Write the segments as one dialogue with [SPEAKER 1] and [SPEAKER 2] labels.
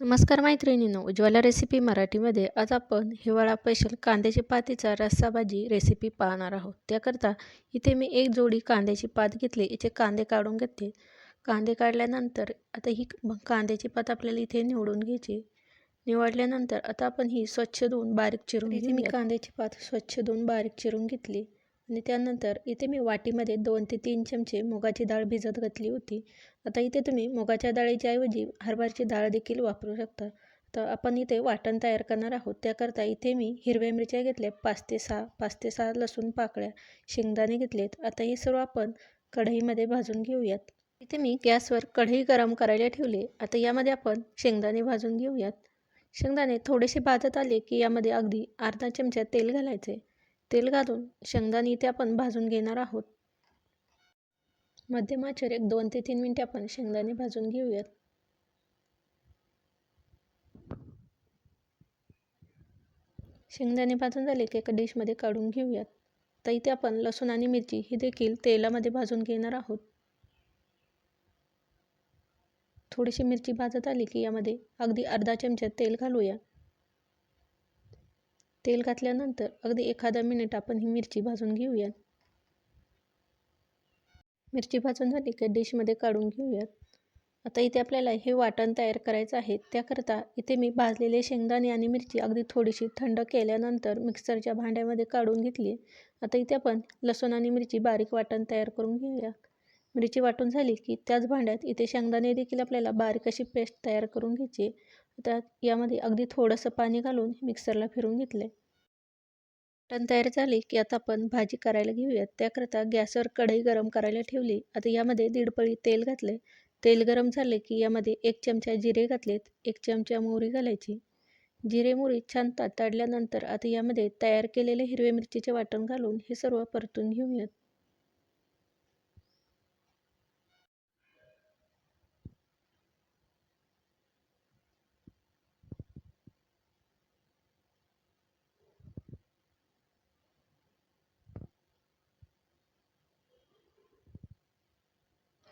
[SPEAKER 1] नमस्कार मैत्रिणींनो उज्ज्वला रेसिपी मराठीमध्ये आज आपण हिवाळा स्पेशल कांद्याची पातीचा रस्सा भाजी रेसिपी पाहणार आहोत. त्याकरता इथे मी एक जोडी कांद्याची पात घेतली इथे कांदे काढून घेते कांदे काढल्यानंतर आता ही कांद्याची पात आपल्याला इथे निवडून घ्यायची. निवडल्यानंतर आता आपण ही स्वच्छ धुवून बारीक चिरून इथे मी कांद्याची पात स्वच्छ धुवून बारीक चिरून घेतली. आणि त्यानंतर इथे मी वाटीमध्ये दोन ते तीन चमचे मुगाची डाळ भिजत घातली होती. आता इथे तुम्ही मुगाच्या डाळीच्या ऐवजी हरभऱ्याची डाळ देखील वापरू शकता. तर आपण इथे वाटण तयार करणार आहोत. त्याकरता इथे मी हिरव्या मिरच्या घेतल्या पाच ते सहा पाच ते सहा लसूण पाकळ्या शेंगदाणे घेतलेत. आता हे सर्व आपण कढईमध्ये भाजून घेऊयात. इथे मी गॅसवर कढई गरम करायला ठेवले. आता यामध्ये आपण शेंगदाणे भाजून घेऊयात. शेंगदाणे थोडेसे भाजत आले की यामध्ये अगदी अर्धा चमचा तेल घालायचे. तेल घालून शेंगदाणे इथे आपण भाजून घेणार आहोत. मध्यम आचेवर एक दोन ते तीन मिनटे आपण शेंगदाणे भाजून घेऊयात. शेंगदाणे भाजून झाले की एका डिशमध्ये काढून घेऊयात. तर इथे आपण लसूण आणि मिरची ही देखील तेलामध्ये भाजून घेणार आहोत. थोडीशी मिरची भाजत आली की यामध्ये अगदी अर्धा चमचा तेल घालूया. तेल घातल्यानंतर अगदी एखादा मिनिट आपण ही मिरची भाजून घेऊयात. मिरची भाजून झाली की डिशमध्ये काढून घेऊयात. आता इथे आपल्याला हे वाटण तयार करायचं आहे. त्याकरता इथे मी भाजलेले शेंगदाणे आणि मिरची अगदी थोडीशी थंड केल्यानंतर मिक्सरच्या भांड्यामध्ये काढून घेतली. आता इथे आपण लसूण आणि मिरची बारीक वाटण तयार करून घेऊया मिरची वाटून झाली की त्याच भांड्यात इथे शेंगदाणे देखील आपल्याला बारीक अशी पेस्ट तयार करून घ्यायची. त्यात यामध्ये अगदी थोडंसं पाणी घालून मिक्सरला फिरून घेतले. वाटण तयार झाले की आता आपण भाजी करायला घेऊयात. त्याकरता गॅसवर कढई गरम करायला ठेवली. आता यामध्ये दीड पळी तेल घातले. तेल गरम झाले की यामध्ये एक चमचा जिरे घातलेत. एक चमचा मोहरी घालायची. जिरे मोहरी छान तातडल्यानंतर आता यामध्ये तयार केलेले हिरवे मिरचीचे वाटण घालून हे सर्व परतून घेऊयात.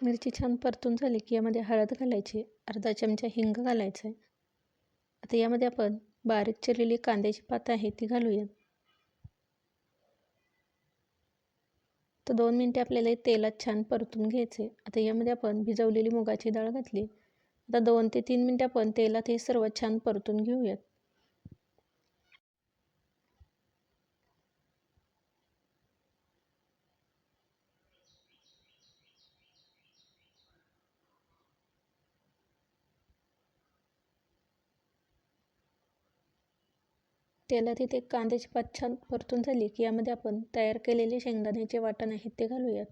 [SPEAKER 1] मिरची छान परतून झाली की यामध्ये हळद घालायची अर्धा चमचा हिंग घालायचं आहे आता यामध्ये आपण बारीक चिरलेली कांद्याची पात आहे ती घालूयात. तर दोन मिनटे आपल्याला तेलात छान परतून घ्यायचे आता यामध्ये आपण भिजवलेली मुगाची डाळ घातली. आता दोन ते तीन मिनटे आपण तेलात हे सर्व छान परतून घेऊयात. तेलात तिथे कांद्याची पात छान परतून झाली की यामध्ये आपण तयार केलेले शेंगदाण्याचे वाटण आहेत ते घालूयात.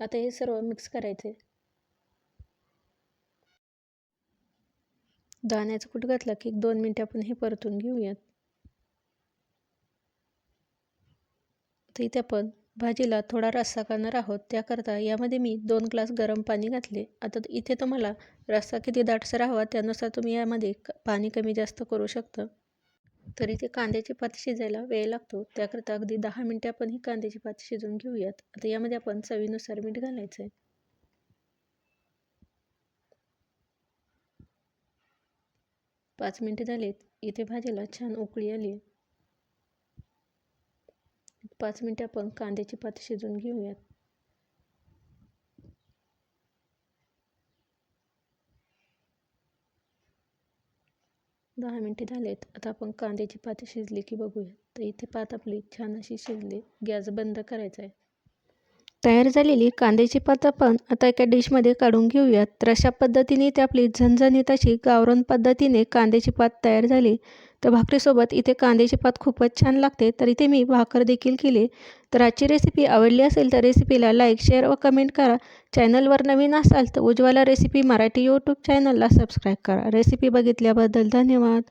[SPEAKER 1] आता हे सर्व मिक्स करायचे. दाण्याचं कूट घातलं की एक दोन मिनटं आपण हे परतून घेऊयात. तर इथे आपण भाजीला थोडा रस्सा करणार आहोत. त्याकरता यामध्ये मी दोन ग्लास गरम पाणी घातले. आता इथे तुम्हाला रस्सा किती दाटसर हवा त्यानुसार तुम्ही यामध्ये पाणी कमी जास्त करू शकता. तरी ते कांद्याची पात शिजायला वेळ लागतो. त्याकरता अगदी दहा मिनटं आपण ही कांद्याची पात शिजवून घेऊयात. आता यामध्ये आपण चवीनुसार मीठ घालायचं आहे पाच मिनटे झालेत. इथे भाजीला छान उकळी आली पाच मिनटे आपण कांद्याची पात शिजवून घेऊयात. दहा मिनटे आहेत आता आपण कांद्याची पात शिजली की बघूया. तर इथे पात आपली छान अशी शिजली. गॅस बंद करायचा आहे. तयार झालेली कांद्याची पात आपण आता एका डिशमध्ये काढून घेऊयात. तर अशा पद्धतीने ते आपली झणझणीत अशी गावरण पद्धतीने कांद्याची पात तयार झाली. तर भाकरीसोबत इथे कांद्याची पात खूपच छान लागते. तर इथे मी भाकर देखील केली. तर आजची रेसिपी आवडली असेल तर रेसिपीला लाईक शेअर व कमेंट करा. चॅनलवर नवीन असाल तर उज्ज्वला रेसिपी मराठी यूट्यूब चॅनलला सबस्क्राईब करा. रेसिपी बघितल्याबद्दल धन्यवाद.